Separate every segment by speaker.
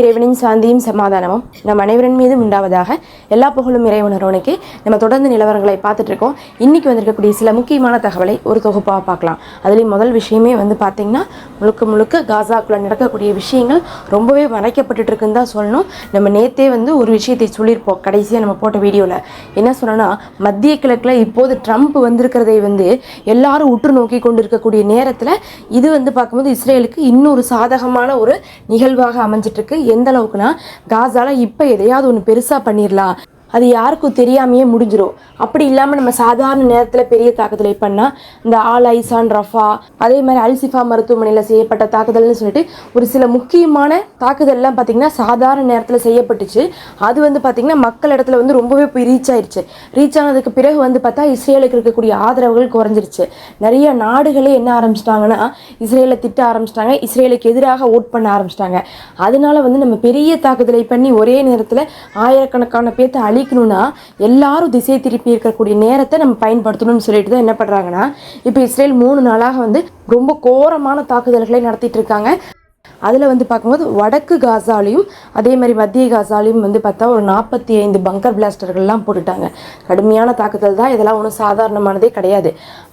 Speaker 1: இறைவனின் சாந்தியும் சமாதானமும் நம் அனைவரின் மீதும் உண்டாவதாக எல்லா புகழும் இறைவனரோனுக்கு நம்ம தொடர்ந்து நிலவரங்களை பார்த்துட்டு இருக்கோம். இன்னைக்கு வந்திருக்கக்கூடிய சில முக்கியமான தகவலை ஒரு தொகுப்பாக பார்க்கலாம். அதுலேயும் முதல் விஷயமே வந்து பார்த்தீங்கன்னா முழுக்க முழுக்க காசாக்குள்ள நடக்கக்கூடிய விஷயங்கள் ரொம்பவே மறைக்கப்பட்டு இருக்குன்னு தான் சொல்லணும். நம்ம நேத்தே வந்து ஒரு விஷயத்தை சொல்லியிருப்போம். கடைசியாக நம்ம போட்ட வீடியோவில் என்ன சொன்னோன்னா மத்திய கிழக்கில் இப்போது ட்ரம்ப் வந்திருக்கிறதை வந்து எல்லாரும் உற்று நோக்கி கொண்டு இருக்கக்கூடிய நேரத்தில் இது வந்து பார்க்கும்போது இஸ்ரேலுக்கு இன்னொரு சாதகமான ஒரு நிகழ்வாக அமைஞ்சிட்ருக்கு எந்த அளவுக்குன்னா காசால இப்போ எதையாவது ஒன்று பெருசாக பண்ணிடலாம் அது யாருக்கும் தெரியாமையே முடிஞ்சிடும் அப்படி இல்லாமல் நம்ம சாதாரண நேரத்தில் பெரிய தாக்குதலை பண்ணால் இந்த ஆல் ஐசான் ரஃபா அதே மாதிரி அல்சிஃபா மருத்துவமனையில் செய்யப்பட்ட தாக்குதல்னு சொல்லிட்டு ஒரு சில முக்கியமான தாக்குதல்லாம் பார்த்திங்கன்னா சாதாரண நேரத்தில் செய்யப்பட்டுச்சு. அது வந்து பார்த்திங்கன்னா மக்கள் இடத்துல வந்து ரொம்பவே போய் ரீச் ஆயிடுச்சு ரீச் ஆனதுக்கு பிறகு வந்து பார்த்தா இஸ்ரேலுக்கு இருக்கக்கூடிய ஆதரவுகள் குறைஞ்சிருச்சு. நிறைய நாடுகளே என்ன ஆரம்பிச்சிட்டாங்கன்னா இஸ்ரேலை திட்ட ஆரம்பிச்சிட்டாங்க. இஸ்ரேலுக்கு எதிராக ஓட் பண்ண ஆரம்பிச்சிட்டாங்க. அதனால வந்து நம்ம பெரிய தாக்குதலை பண்ணி ஒரே நேரத்தில் ஆயிரக்கணக்கான பேர்த்த அழிக்கணும்னா எல்லாரும் திசை திருப்பி இருக்கக்கூடிய நேரத்தை நம்ம பயன்படுத்தணும்னு சொல்லிட்டு தான் என்ன பண்ணுறாங்கன்னா இப்போ இஸ்ரேல் மூணு நாளாக வந்து ரொம்ப கோரமான தாக்குதல்களை நடத்திட்டு இருக்காங்க. அதில் வந்து பார்க்கும்போது வடக்கு காசாலையும் அதே மாதிரி மத்திய காசாலையும் வந்து பார்த்தா ஒரு நாற்பத்தி ஐந்து பங்கர் பிளாஸ்டர்கள்லாம் போட்டுட்டாங்க. கடுமையான தாக்குதல் தான். இதெல்லாம் ஒன்றும் சாதாரணமானதே கிடையாது.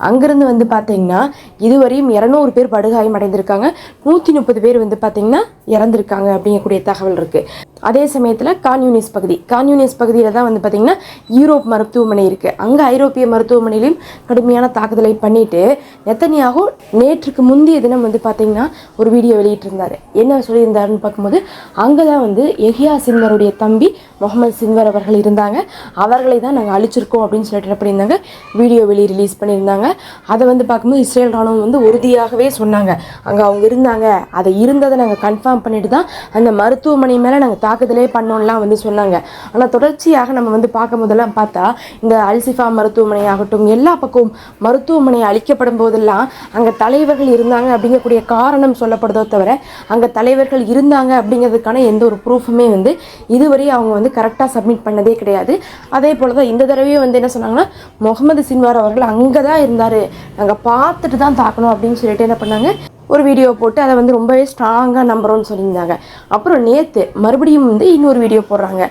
Speaker 1: அங்கேருந்து வந்து பார்த்தீங்கன்னா இதுவரையும் இரநூறு பேர் படுகாயம் அடைந்திருக்காங்க. நூற்றி முப்பது பேர் வந்து பார்த்தீங்கன்னா இறந்திருக்காங்க அப்படிங்கக்கூடிய தகவல் இருக்குது அதே சமயத்தில் கான்யூனிஸ் பகுதி. கான்யூனிஸ் பகுதியில் தான் வந்து பார்த்திங்கன்னா யூரோப் மருத்துவமனை இருக்குது அங்கே ஐரோப்பிய மருத்துவமனையிலையும் கடுமையான தாக்குதலை பண்ணிவிட்டு நெத்தனியாகோ நேற்றுக்கு முந்தைய தினம் வந்து பார்த்திங்கன்னா ஒரு வீடியோ வெளியிட்டிருந்தார். என்ன சொல்லியிருந்தாருன்னு பார்க்கும்போது அங்கே தான் வந்து எஹியா சின்வருடைய தம்பி முகமது சின்வர் அவர்கள் இருந்தாங்க. அவர்களை தான் நாங்கள் அழிச்சிருக்கோம் அப்படின்னு சொல்லிட்டு பண்ணியிருந்தாங்க? வீடியோ வெளியே ரிலீஸ் பண்ணியிருந்தாங்க. அதை வந்து பார்க்கும்போது இஸ்ரேல் ராணுவம் வந்து உறுதியாகவே சொன்னாங்க. அங்கே அவங்க இருந்தாங்க. அதை இருந்ததை நாங்கள் கன்ஃபார்ம் பண்ணிட்டு தான் அந்த மருத்துவமனை மேலே நாங்கள் தாக்குதலே பண்ணோம்லாம் வந்து சொன்னாங்க. ஆனால் தொடர்ச்சியாக நம்ம வந்து பார்க்கும் போதெல்லாம் பார்த்தா இந்த அல்சிஃபா மருத்துவமனை ஆகட்டும் எல்லா பக்கமும் மருத்துவமனை அழிக்கப்படும் போதெல்லாம் அங்கே தலைவர்கள் இருந்தாங்க அப்படிங்கக்கூடிய காரணம் சொல்லப்படுதோ தவிர அங்கே தலைவர்கள் இருந்தாங்க அப்படிங்கிறதுக்கான எந்த ஒரு ப்ரூஃபுமே வந்து இதுவரை அவங்க வந்து கரெக்டாக சப்மிட் பண்ணதே கிடையாது. அதே போல் தான் இந்த தடவையும் வந்து என்ன சொன்னாங்கன்னா முகமது சின்வார் அவர்கள் அங்கே தான் இருந்தார். நாங்கள் பார்த்துட்டு தான் தாக்கணும் அப்படின்னு சொல்லிட்டு என்ன பண்ணாங்க? ஒரு வீடியோ போட்டு அதை வந்து ரொம்பவே ஸ்ட்ராங்காக நம்புகிறோன்னு சொல்லியிருந்தாங்க. அப்புறம் நேற்று மறுபடியும் வந்து இன்னொரு வீடியோ போடுறாங்க.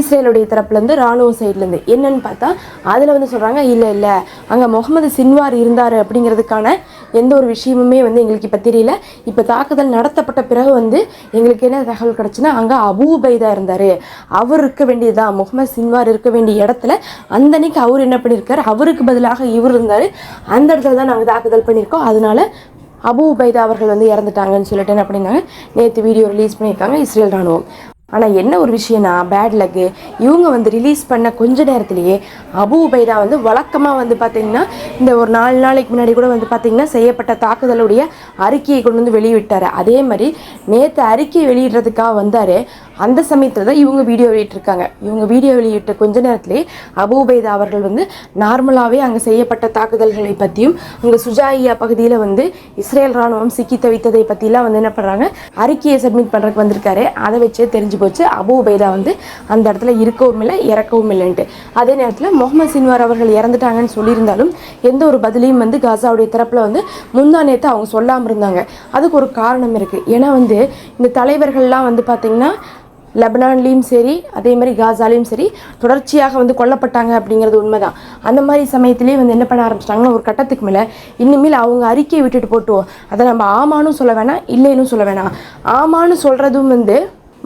Speaker 1: இஸ்ரேலுடைய தரப்புலேருந்து ராணுவ சைட்லேருந்து. என்னன்னு பார்த்தா அதில் வந்து சொல்கிறாங்க இல்லை இல்லை அங்கே முகமது சின்வார் இருந்தார் அப்படிங்கிறதுக்கான எந்த ஒரு விஷயமுமே வந்து எங்களுக்கு இப்போ தெரியல. இப்போ தாக்குதல் நடத்தப்பட்ட பிறகு வந்து எங்களுக்கு என்ன தகவல் கிடச்சுன்னா அங்கே அபூபைதா இருந்தார். அவர் இருக்க வேண்டியதுதான். முகமது சின்வார் இருக்க வேண்டிய இடத்துல அந்த அன்னைக்கு அவர் என்ன பண்ணியிருக்காரு அவருக்கு பதிலாக இவர் இருந்தார். அந்த இடத்துல தான் நாங்கள் தாக்குதல் பண்ணியிருக்கோம் அதனால அபு உபைதா அவர்கள் வந்து இறந்துட்டாங்கன்னு சொல்லிட்டு என்ன பண்ணியிருந்தாங்க நேற்று வீடியோ ரிலீஸ் பண்ணியிருக்காங்க இஸ்ரேல் ராணுவம். ஆனால் என்ன ஒரு விஷயம்னா பேட் லக்கு இவங்க வந்து ரிலீஸ் பண்ண கொஞ்ச நேரத்திலேயே அபு உபைதா வந்து வழக்கமாக வந்து பார்த்திங்கன்னா இந்த ஒரு நாலு நாளைக்கு முன்னாடி கூட வந்து பார்த்திங்கன்னா செய்யப்பட்ட தாக்குதலுடைய அறிக்கையை கொண்டு வந்து வெளியிட்டார். அதே மாதிரி நேற்று அறிக்கை வெளியிடுறதுக்காக வந்தார். அந்த சமயத்தில் தான் இவங்க வீடியோ வெளியிட்டிருக்காங்க. இவங்க வீடியோ வெளியிட்ட கொஞ்ச நேரத்திலே அபூபைதா அவர்கள் வந்து நார்மலாகவே அங்கே செய்யப்பட்ட தாக்குதல்களை பற்றியும் அங்கே சுஜாயியா பகுதியில் வந்து இஸ்ரேல் ராணுவம் சிக்கி தவித்ததை பற்றிலாம் வந்து என்ன பண்ணுறாங்க அறிக்கையை சப்மிட் பண்ணுறதுக்கு வந்திருக்காரு. அதை வச்சே தெரிஞ்சு போச்சு அபு வந்து அந்த இடத்துல இருக்கவும் இல்லை இறக்கவும் இல்லைன்ட்டு. அதே நேரத்தில் முகமது சின்வார் அவர்கள் இறந்துட்டாங்கன்னு சொல்லியிருந்தாலும் எந்த ஒரு பதிலையும் வந்து காசாவுடைய தரப்பில் வந்து முந்தா நேற்று அவங்க சொல்லாமல் இருந்தாங்க. அதுக்கு ஒரு காரணம் இருக்குது ஏன்னா வந்து இந்த தலைவர்கள்லாம் வந்து பார்த்திங்கன்னா லெபனான்லேயும் சரி அதே மாதிரி காசாலையும் சரி தொடர்ச்சியாக வந்து கொல்லப்பட்டாங்க அப்படிங்கிறது உண்மைதான். அந்த மாதிரி சமயத்திலேயே வந்து என்ன பண்ண ஆரம்பிச்சிட்டாங்கன்னா ஒரு கட்டத்துக்கு மேலே இனிமேல் அவங்க அறிக்கையை விட்டுட்டு போட்டுவோம் அதை நம்ம ஆமான்னு சொல்ல வேணாம் இல்லைன்னு சொல்ல வேணாம். ஆமான்னு சொல்கிறதும் வந்து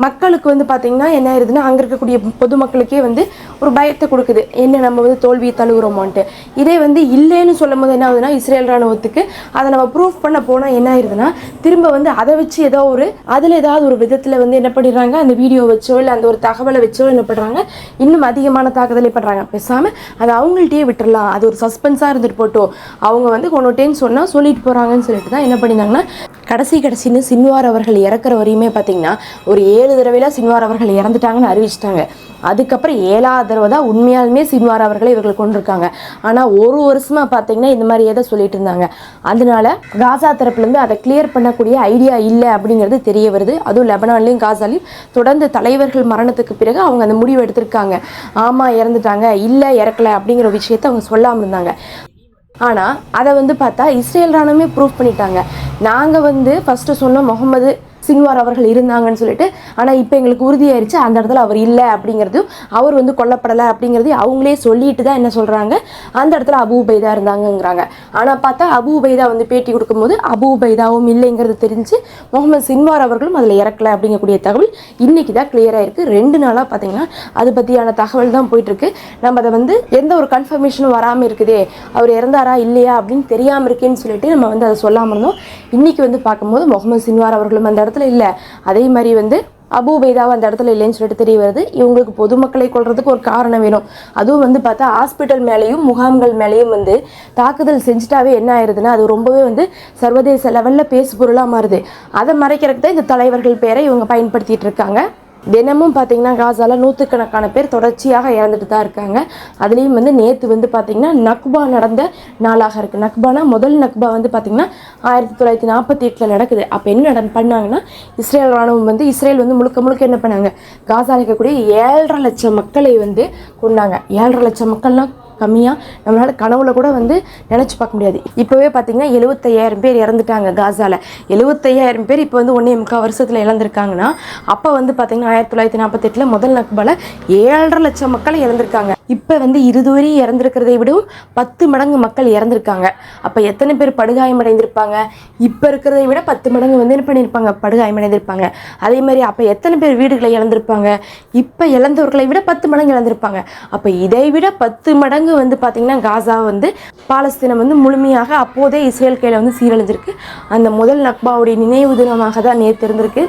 Speaker 1: மக்களுக்கு வந்து பார்த்திங்கன்னா என்ன ஆயிருதுன்னா அங்கே இருக்கக்கூடிய பொதுமக்களுக்கே வந்து ஒரு பயத்தை கொடுக்குது. என்ன நம்ம வந்து தோல்வியை தழுவுறோமோன்ட்டு. இதே வந்து இல்லைன்னு சொல்லும் போது என்ன ஆகுதுன்னா இஸ்ரேல் ராணுவத்துக்கு அதை நம்ம ப்ரூஃப் பண்ண போனால் என்ன ஆயிருதுன்னா திரும்ப வந்து அதை வச்சு ஏதோ ஒரு அதில் ஏதாவது ஒரு விதத்தில் வந்து என்ன பண்ணிடுறாங்க அந்த வீடியோ வச்சோ இல்லை அந்த ஒரு தகவலை வச்சோ என்ன பண்ணுறாங்க இன்னும் அதிகமான தாக்குதலை பண்ணுறாங்க பேசாமல் அதை அவங்கள்ட்டயே விட்டுறலாம். அது ஒரு சஸ்பென்ஸாக இருந்துட்டு போட்டோம். அவங்க வந்து கொண்டுட்டேன்னு சொன்னால் சொல்லிட்டு போகிறாங்கன்னு சொல்லிட்டு தான் என்ன பண்ணியிருந்தாங்கன்னா கடைசி கடைசின்னு சின்வார் அவர்கள் இறக்குற வரையுமே பார்த்தீங்கன்னா ஒரு ஏழு தடவையில் சின்வார் அவர்கள் இறந்துட்டாங்கன்னு அறிவிச்சிட்டாங்க. அதுக்கப்புறம் ஏழாவது தடவை தான் உண்மையாலுமே சின்வார் அவர்களை இவர்கள் கொண்டிருக்காங்க ஆனால் ஒரு வருஷமாக பார்த்தீங்கன்னா இந்த மாதிரியே தான் சொல்லிட்டு இருந்தாங்க. அதனால காசா தரப்புலேருந்து அதை கிளியர் பண்ணக்கூடிய ஐடியா இல்லை அப்படிங்கிறது தெரிய வருது. அதுவும் லெபனான்லேயும் காசாலையும் தொடர்ந்து தலைவர்கள் மரணத்துக்கு பிறகு அவங்க அந்த முடிவு எடுத்திருக்காங்க. ஆமாம் இறந்துட்டாங்க. இல்லை இறக்கல அப்படிங்கிற விஷயத்தை அவங்க சொல்லாமல் இருந்தாங்க. ஆனால் அதை வந்து பார்த்தா இஸ்ரேல் ராணுவமே ப்ரூஃப் பண்ணிட்டாங்க. நாங்கள் வந்து ஃபஸ்ட்டு சொன்ன முகமது சின்வார் அவர்கள் இருந்தாங்கன்னு சொல்லிட்டு ஆனால் இப்போ எங்களுக்கு உறுதியாயிருச்சு அந்த இடத்துல அவர் இல்லை அப்படிங்கிறதையும் அவர் வந்து கொல்லப்படலை அப்படிங்கிறதையும் அவங்களே சொல்லிட்டு தான் என்ன சொல்கிறாங்க அந்த இடத்துல அபு உபைதா இருந்தாங்கங்கிறாங்க. ஆனால் பார்த்தா அபு உபைதா வந்து பேட்டி கொடுக்கும்போது அபு உபைதாவும் இல்லைங்கிறது தெரிஞ்சு முகமது சின்வார் அவர்களும் அதில் இறக்கல அப்படிங்கக்கூடிய தகவல் இன்றைக்கி தான் கிளியராக இருக்குது ரெண்டு நாளாக பார்த்தீங்கன்னா அது பற்றியான தகவல் தான் போயிட்டுருக்கு. நம்ம அதை வந்து எந்த ஒரு கன்ஃபர்மேஷனும் வராமல் இருக்குதே அவர் இறந்தாரா இல்லையா அப்படின்னு தெரியாமல் இருக்கேன்னு சொல்லிட்டு நம்ம வந்து அதை சொல்லாமல் இருந்தோம். இன்னைக்கு வந்து பார்க்கும்போது முகமது சின்வார் அவர்களும் அந்த இடத்துல இல்லை. அதே மாதிரி வந்து அபு அந்த இடத்துல இல்லைன்னு சொல்லிட்டு தெரிய வருது. இவங்களுக்கு பொதுமக்களை கொள்றதுக்கு ஒரு காரணம் வேணும். அதுவும் வந்து பார்த்தா ஹாஸ்பிட்டல் மேலேயும் முகாம்கள் மேலேயும் வந்து தாக்குதல் செஞ்சுட்டாவே என்ன ஆயிருதுன்னா அது ரொம்பவே வந்து சர்வதேச லெவலில் பேசு பொருளாக மாறுது. அதை மறைக்கிறதுக்கு தான் இந்த தலைவர்கள் பேரை இவங்க பயன்படுத்திட்டு இருக்காங்க. தினமும் பார்த்தீங்கன்னா காசால நூற்றுக்கணக்கான பேர் தொடர்ச்சியாக இறந்துட்டு தான் இருக்காங்க. அதுலேயும் வந்து நேற்று வந்து பார்த்தீங்கன்னா நக்பா நடந்த நாளாக இருக்குது நக்பானா முதல் நக்பா வந்து பார்த்தீங்கன்னா ஆயிரத்தி தொள்ளாயிரத்தி நாற்பத்தி எட்டில் நடக்குது. அப்போ என்ன நட பண்ணாங்கன்னா இஸ்ரேல் ராணுவம் வந்து இஸ்ரேல் வந்து முழுக்க முழுக்க என்ன பண்ணாங்க? காசால இருக்கக்கூடிய ஏழரை லட்சம் மக்களை வந்து கொண்டாங்க ஏழரை லட்சம் மக்கள்லாம் கம்மியாக நம்மளால் கனவுல கூட வந்து நினச்சி பார்க்க முடியாது. இப்போவே பார்த்தீங்கன்னா எழுபத்தையாயிரம் பேர் இறந்துட்டாங்க காசால. எழுபத்தையாயிரம் பேர் இப்போ வந்து ஒன்றே முக்கால் வருஷத்தில் இழந்திருக்காங்கன்னா அப்போ வந்து பார்த்தீங்கன்னா ஆயிரத்தி தொள்ளாயிரத்தி நாற்பத்தெட்டில் முதல் நக்பால ஏழரை லட்சம் மக்கள் இறந்திருக்காங்க. இப்போ வந்து இருதுவரையும் இறந்துருக்கிறதை விடவும் பத்து மடங்கு மக்கள் இறந்திருக்காங்க. அப்போ எத்தனை பேர் படுகாயமடைந்திருப்பாங்க? இப்போ இருக்கிறதை விட பத்து மடங்கு வந்து என்ன பண்ணியிருப்பாங்க? படுகாயமடைந்திருப்பாங்க. அதே மாதிரி அப்போ எத்தனை பேர் வீடுகளை இழந்திருப்பாங்க? இப்போ இழந்தவர்களை விட பத்து மடங்கு இழந்திருப்பாங்க. அப்போ இதை விட பத்து மடங்கு வந்து பார்த்திங்கன்னா காசா வந்து பாலஸ்தீனம் வந்து முழுமையாக அப்போதே இஸ்ரேல் கையில் வந்து சீரழிஞ்சிருக்கு. அந்த முதல் நக்பாவுடைய நினைவு தினமாக தான் நேற்று இருந்திருக்கு.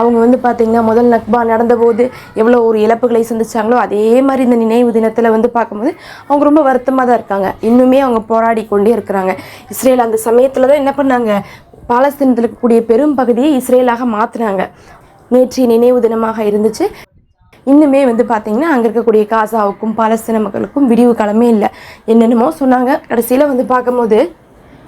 Speaker 1: அவங்க வந்து பார்த்திங்கன்னா முதல் நக்பா நடந்தபோது எவ்வளோ ஒரு இழப்புகளை சந்திச்சாங்களோ அதே மாதிரி இந்த நினைவு தினத்தில் வந்து பார்க்கும்போது அவங்க ரொம்ப வருத்தமாக தான் இருக்காங்க. இன்னுமே அவங்க போராடி கொண்டே இருக்கிறாங்க. இஸ்ரேல் அந்த சமயத்தில் தான் என்ன பண்ணாங்க? பாலஸ்தீனத்தில் இருக்கக்கூடிய பெரும் பகுதியை இஸ்ரேலாக மாற்றினாங்க நேற்றைய நினைவு தினமாக இருந்துச்சு. இன்னுமே வந்து பார்த்தீங்கன்னா அங்கே இருக்கக்கூடிய காசாவுக்கும் பாலஸ்தீன மக்களுக்கும் விடிவு காலமே இல்லை. என்னென்னமோ சொன்னாங்க. கடைசியில் வந்து பார்க்கும்போது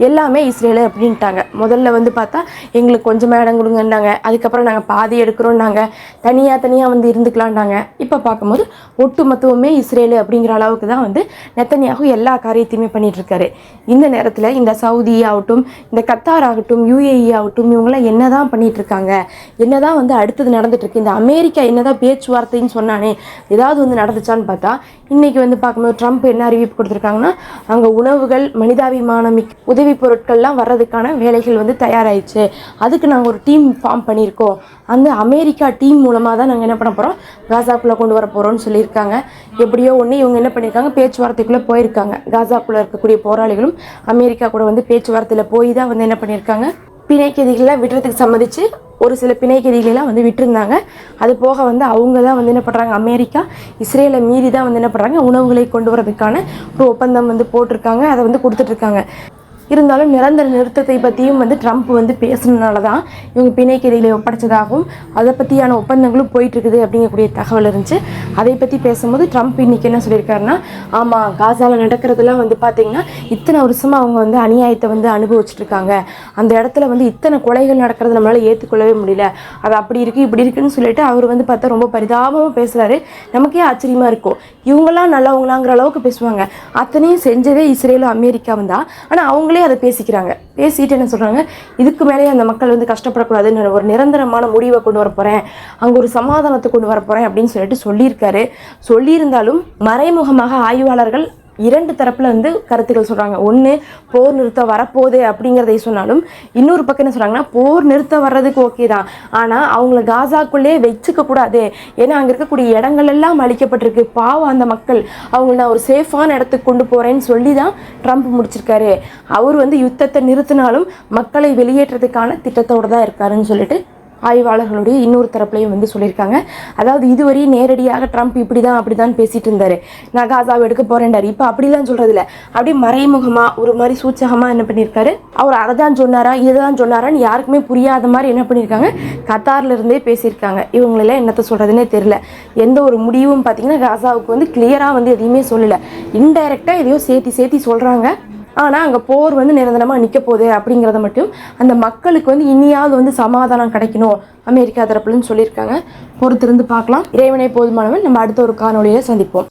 Speaker 1: எல்லாமே இஸ்ரேலு அப்படின்ட்டாங்க. முதல்ல வந்து பார்த்தா எங்களுக்கு கொஞ்சமாக இடம் கொடுங்கன்னாங்க. அதுக்கப்புறம் நாங்கள் பாதி எடுக்கிறோன்னாங்க தனியாக தனியாக வந்து இருந்துக்கலான்னாங்க இப்போ பார்க்கும்போது ஒட்டுமொத்தமுமே இஸ்ரேலு அப்படிங்கிற அளவுக்கு தான் வந்து நெத்தனியாகு எல்லா காரியத்தையுமே பண்ணிகிட்ருக்காரு இந்த நேரத்தில் இந்த சவுதி ஆகட்டும் இந்த கத்தார் ஆகட்டும் யுஏஇ ஆகட்டும் இவங்களாம் என்ன தான் பண்ணிகிட்ருக்காங்க என்ன தான் வந்து அடுத்தது நடந்துகிட்ருக்கு இந்த அமெரிக்கா என்னதான் பேச்சுவார்த்தைன்னு சொன்னானே ஏதாவது வந்து நடந்துச்சான்னு பார்த்தா இன்றைக்கி வந்து பார்க்கும்போது ட்ரம்ப் என்ன அறிவிப்பு கொடுத்துருக்காங்கன்னா அங்கே உணவுகள் மனிதாபிமானம் உதவி உதவி பொருட்கள்லாம் வர்றதுக்கான வேலைகள் வந்து தயாராகிடுச்சு அதுக்கு நாங்கள் ஒரு டீம் ஃபார்ம் பண்ணியிருக்கோம். அந்த அமெரிக்கா டீம் மூலமாக தான் நாங்கள் என்ன பண்ண போகிறோம் காசாக்குள்ளே கொண்டு வர போகிறோம்னு சொல்லியிருக்காங்க. எப்படியோ ஒன்று இவங்க என்ன பண்ணியிருக்காங்க? பேச்சுவார்த்தைக்குள்ளே போயிருக்காங்க. காசாக்குள்ளே இருக்கக்கூடிய போராளிகளும் அமெரிக்கா கூட வந்து பேச்சுவார்த்தையில் போய் தான் வந்து என்ன பண்ணியிருக்காங்க? பிணைக்கதிகளை விடுறதுக்கு சம்மதிச்சு ஒரு சில பிணைக்கதிகளெல்லாம் வந்து விட்டுருந்தாங்க. அது போக வந்து அவங்க தான் வந்து என்ன பண்ணுறாங்க அமெரிக்கா இஸ்ரேலை மீறி தான் வந்து என்ன பண்ணுறாங்க உணவுகளை கொண்டு வரதுக்கான ஒரு ஒப்பந்தம் வந்து போட்டிருக்காங்க. அதை வந்து கொடுத்துட்ருக்காங்க இருந்தாலும் நிரந்தர நிறுத்தத்தை பற்றியும் வந்து ட்ரம்ப் வந்து பேசுனதுனால தான் இவங்க பிணைக்கதிகளை ஒப்படைச்சதாகவும் அதை பற்றியான ஒப்பந்தங்களும் போயிட்டுருக்குது அப்படிங்கக்கூடிய தகவல் இருந்துச்சு. அதை பற்றி பேசும்போது ட்ரம்ப் இன்றைக்கி என்ன சொல்லியிருக்காருன்னா ஆமாம் காசாவில் நடக்கிறதுலாம் வந்து பார்த்திங்கன்னா இத்தனை வருஷமாக அவங்க வந்து அநியாயத்தை வந்து அனுபவிச்சுட்ருக்காங்க அந்த இடத்துல வந்து இத்தனை கொலைகள் நடக்கிறது நம்மளால் ஏற்றுக்கொள்ளவே முடியல. அது அப்படி இருக்குது இப்படி இருக்குன்னு சொல்லிட்டு அவர் வந்து பார்த்தா ரொம்ப பரிதாபமாக பேசுகிறாரு நமக்கே ஆச்சரியமாக இருக்கும். இவங்களாம் நல்லவங்களாங்கிற அளவுக்கு பேசுவாங்க. அத்தனையும் செஞ்சதே இஸ்ரேலும் அமெரிக்காவும் தான் ஆனால் அவங்களே அதை பேசிக்கிறாங்க. பேசிட்டு என்ன சொல்கிறாங்க இதுக்கு மேலேயே அந்த மக்கள் வந்து கஷ்டப்படக்கூடாதுன்னு ஒரு நிரந்தரமான முடிவை கொண்டு வர போகிறேன் அங்கே ஒரு சமாதானத்தை கொண்டு வர போகிறேன் அப்படின்னு சொல்லிட்டு சொல்லியிருக்காரு. சொல்லியிருந்தாலும் மறைமுகமாக ஆய்வாளர்கள் இரண்டு தரப்பில் வந்து கருத்துக்கள் சொல்கிறாங்க ஒன்று போர் நிறுத்தம் வரப்போகுது அப்படிங்கிறதை சொன்னாலும் இன்னொரு பக்கம் என்ன சொல்கிறாங்கன்னா போர் நிறுத்தம் வர்றதுக்கு ஓகே தான். ஆனால் அவங்கள காசாக்குள்ளே வச்சுக்க கூடாது. ஏன்னா அங்கே இருக்கக்கூடிய இடங்கள் எல்லாம் அழிக்கப்பட்டிருக்கு. பாவம் அந்த மக்கள். அவங்கள நான் ஒரு சேஃபான இடத்துக்கு கொண்டு போகிறேன்னு சொல்லி தான் ட்ரம்ப் முடிச்சிருக்காரு. அவர் வந்து யுத்தத்தை நிறுத்தினாலும் மக்களை வெளியேற்றதுக்கான திட்டத்தோடு தான் இருக்காருன்னு சொல்லிட்டு ஆய்வாளர்களுடைய இன்னொரு தரப்புலையும் வந்து சொல்லியிருக்காங்க. அதாவது இதுவரை நேரடியாக ட்ரம்ப் இப்படி தான் அப்படி தான் பேசிட்டு இருந்தார் நான் காசாவை எடுக்க போகிறேன்டார் இப்போ அப்படிலாம் சொல்கிறதில்ல அப்படியே மறைமுகமாக ஒரு மாதிரி சூச்சகமாக என்ன பண்ணியிருக்காரு? அவர் அதை தான் சொன்னாரா இதை தான் சொன்னாரான்னு யாருக்குமே புரியாத மாதிரி என்ன பண்ணியிருக்காங்க? கத்தார்லேருந்தே பேசியிருக்காங்க. இவங்களெல்லாம் என்னத்தை சொல்கிறதுனே தெரியல. எந்த ஒரு முடிவும் பார்த்தீங்கன்னா காசாவுக்கு வந்து கிளியராக வந்து எதையுமே சொல்லலை. இன்டைரக்டாக எதையோ சேர்த்தி சேர்த்தி சொல்கிறாங்க ஆனால் அங்கே போர் வந்து நிரந்தரமாக நிற்க போகுது அப்படிங்கிறத மட்டும் அந்த மக்களுக்கு வந்து இனியாவது வந்து சமாதானம் கிடைக்கணும் அமெரிக்கா தரப்புலன்னு சொல்லியிருக்காங்க. பொறுத்திருந்து பார்க்கலாம். இறைவனை போதுமானவன். நம்ம அடுத்த ஒரு காணொலியில் சந்திப்போம்.